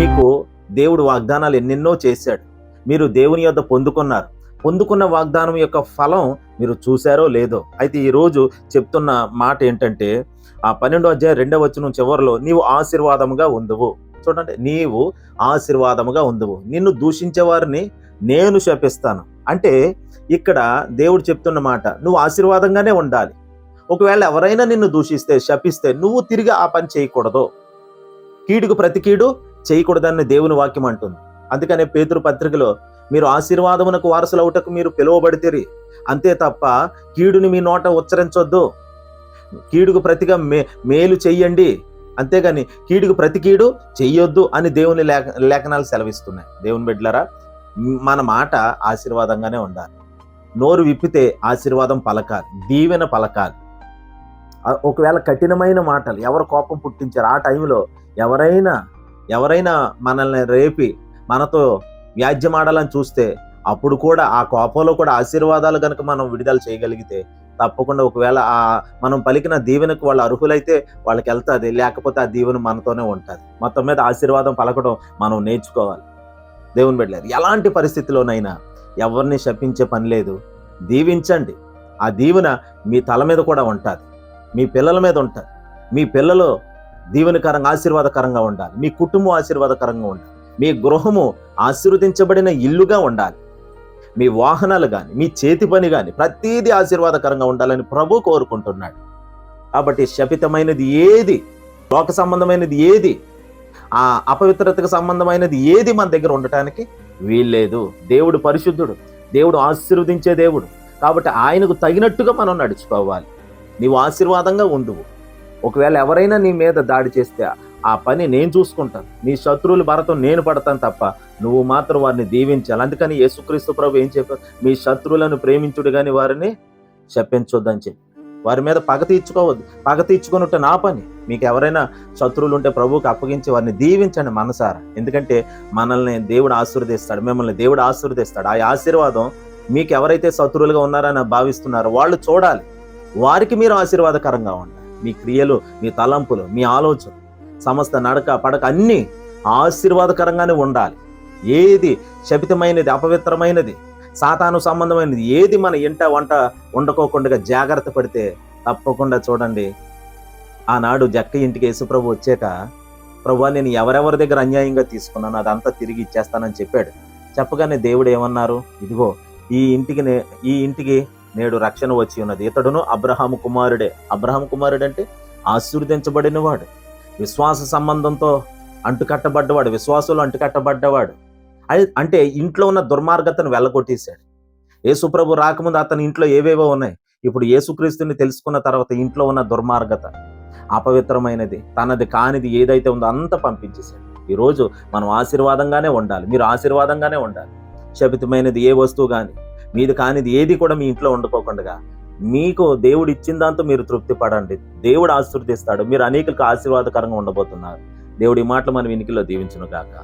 మీకు దేవుడు వాగ్దానాలు ఎన్నెన్నో చేశాడు. మీరు దేవుని యొద్ద పొందుకున్నారు. పొందుకున్న వాగ్దానం యొక్క ఫలం మీరు చూశారో లేదో. అయితే ఈరోజు చెప్తున్న మాట ఏంటంటే ఆ పన్నెండో అధ్యాయం రెండవ వచనం చివరిలో నీవు ఆశీర్వాదముగా ఉందువు. చూడండి నీవు ఆశీర్వాదముగా ఉందువు. నిన్ను దూషించే వారిని నేను శపిస్తాను. అంటే ఇక్కడ దేవుడు చెప్తున్న మాట నువ్వు ఆశీర్వాదంగానే ఉండాలి. ఒకవేళ ఎవరైనా నిన్ను దూషిస్తే శపిస్తే నువ్వు తిరిగి ఆ పని చేయకూడదు. కీడుకు ప్రతి కీడు చేయకూడదని దేవుని వాక్యం అంటుంది. అందుకనే పేతురు పత్రికలో మీరు ఆశీర్వాదమునకు వారసులవుటకు మీరు పిలువబడితేరి. అంతే తప్ప కీడుని మీ నోట ఉచ్చరించొద్దు. కీడుకు ప్రతిగా మే మేలు చెయ్యండి. అంతేగాని కీడుకు ప్రతి కీడు చెయ్యొద్దు అని దేవుని లేఖ లేఖనాలు సెలవిస్తున్నాయి. దేవుని బిడ్డలరా మన మాట ఆశీర్వాదంగానే ఉండాలి. నోరు విప్పితే ఆశీర్వాదం పలకాలి. దీవెన పలకాలి. ఒకవేళ కఠినమైన మాటలు ఎవరు కోపం పుట్టించారు ఆ టైంలో ఎవరైనా ఎవరైనా మనల్ని రేపి మనతో వ్యాజ్యమాడాలని చూస్తే అప్పుడు కూడా ఆ కోపంలో కూడా ఆశీర్వాదాలు కనుక మనం విడుదల చేయగలిగితే తప్పకుండా ఒకవేళ ఆ మనం పలికిన దీవెనకు వాళ్ళు అర్హులైతే వాళ్ళకి వెళ్తుంది లేకపోతే ఆ దీవెన మనతోనే ఉంటుంది. మొత్తం మీద ఆశీర్వాదం పలకడం మనం నేర్చుకోవాలి. దేవుని బిడ్డలారు ఎలాంటి పరిస్థితిలోనైనా ఎవరిని శపించే పని లేదు. దీవించండి. ఆ దీవెన మీ తల మీద కూడా ఉంటుంది. మీ పిల్లల మీద ఉంటుంది. మీ పిల్లలు దీవెనకరంగా ఆశీర్వాదకరంగా ఉండాలి. మీ కుటుంబం ఆశీర్వాదకరంగా ఉండాలి. మీ గృహము ఆశీర్వదించబడిన ఇల్లుగా ఉండాలి. మీ వాహనాలు కానీ మీ చేతి పని కానీ ప్రతీది ఆశీర్వాదకరంగా ఉండాలని ప్రభు కోరుకుంటున్నాడు. కాబట్టి శపితమైనది ఏది లోక సంబంధమైనది ఏది ఆ అపవిత్రతకు సంబంధమైనది ఏది మన దగ్గర ఉండటానికి వీల్లేదు. దేవుడు పరిశుద్ధుడు. దేవుడు ఆశీర్వదించే దేవుడు. కాబట్టి ఆయనకు తగినట్టుగా మనం నడుచుకోవాలి. నీవు ఆశీర్వాదంగా ఉండువు. ఒకవేళ ఎవరైనా నీ మీద దాడి చేస్తే ఆ పని నేను చూసుకుంటాను. నీ శత్రువుల భారతం నేను పడతాను తప్ప నువ్వు మాత్రం వారిని దీవించాలి. అందుకని యేసుక్రీస్తు ప్రభు ఏం చెప్పారు మీ శత్రువులను ప్రేమించుడు కానీ వారిని శపించొద్దని చెప్పి. వారి మీద పగ తీర్చుకోవద్దు. పగ తీర్చుకున్నట్టు నా పని. మీకు ఎవరైనా శత్రువులు ఉంటే ప్రభువుకి అప్పగించి వారిని దీవించండి మనసారా. ఎందుకంటే మనల్ని దేవుడు ఆశీర్వదిస్తాడు. మిమ్మల్ని దేవుడు ఆశీర్వదిస్తాడు. ఆ ఆశీర్వాదం మీకు ఎవరైతే శత్రువులుగా ఉన్నారని భావిస్తున్నారో వాళ్ళు చూడాలి. వారికి మీరు ఆశీర్వాదకరంగా ఉండాలి. మీ క్రియలు మీ తలంపులు మీ ఆలోచన సమస్త నడక పడక అన్నీ ఆశీర్వాదకరంగానే ఉండాలి. ఏది శపితమైనది అపవిత్రమైనది సాతాను సంబంధమైనది ఏది మన ఇంట వంట వండుకోకుండా జాగ్రత్త పడితే తప్పకుండా చూడండి. ఆనాడు జక్క ఇంటికి యేసుప్రభు వచ్చాక ప్రభు నేను ఎవరెవరి దగ్గర అన్యాయంగా తీసుకున్నాను అదంతా తిరిగి ఇచ్చేస్తానని చెప్పాడు. చెప్పగానే దేవుడు ఏమన్నారు? ఇదిగో ఈ ఇంటికి ఈ ఇంటికి నేడు రక్షణ వచ్చి ఉన్నది. ఇతడును అబ్రహాము కుమారుడే. అబ్రహాం కుమారుడు అంటే విశ్వాస సంబంధంతో అంటుకట్టబడ్డవాడు. విశ్వాసంలో అంటుకట్టబడ్డవాడు. అంటే ఇంట్లో ఉన్న దుర్మార్గతను వెళ్ళగొట్టేశాడు యేసుప్రభు రాకముందు అతని ఇంట్లో ఏవేవో ఉన్నాయి. ఇప్పుడు యేసుక్రీస్తుని తెలుసుకున్న తర్వాత ఇంట్లో ఉన్న దుర్మార్గత అపవిత్రమైనది తనది కానిది ఏదైతే ఉందో అంతా పంపించేశాడు. ఈరోజు మనం ఆశీర్వాదంగానే ఉండాలి. మీరు ఆశీర్వాదంగానే ఉండాలి. శపితమైనది ఏ వస్తువు కానీ మీది కానిది ఏది కూడా మీ ఇంట్లో ఉండిపోకుండా మీకు దేవుడు ఇచ్చిన దాంతో మీరు తృప్తి పడండి దేవుడు ఆశీర్దిస్తాడు మీరు అనేకులకు ఆశీర్వాదకరంగా ఉండబోతున్నారు. దేవుడి మాటలు మనం వినికిలో దీవించును గాక.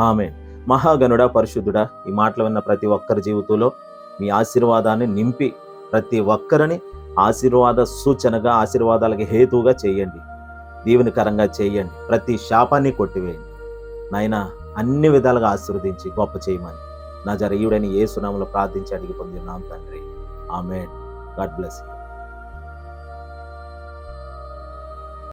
ఆమె మహాగణుడా పరిశుద్ధుడా ఈ మాటలు విన్న ప్రతి ఒక్కరి జీవితంలో మీ ఆశీర్వాదాన్ని నింపి ప్రతి ఒక్కరిని ఆశీర్వాద సూచనగా ఆశీర్వాదాలకి హేతువుగా చేయండి. దీవెనకరంగా చేయండి. ప్రతి శాపాన్ని కొట్టివేయండి. నాయన అన్ని విధాలుగా ఆశీర్వదించి గొప్ప చేయమని. నా జరయుడని ఏ సునామలో ప్రార్థించి అడిగి పొందినాం తండ్రి. ఆమె గాడ్ బ్లెస్ యూ.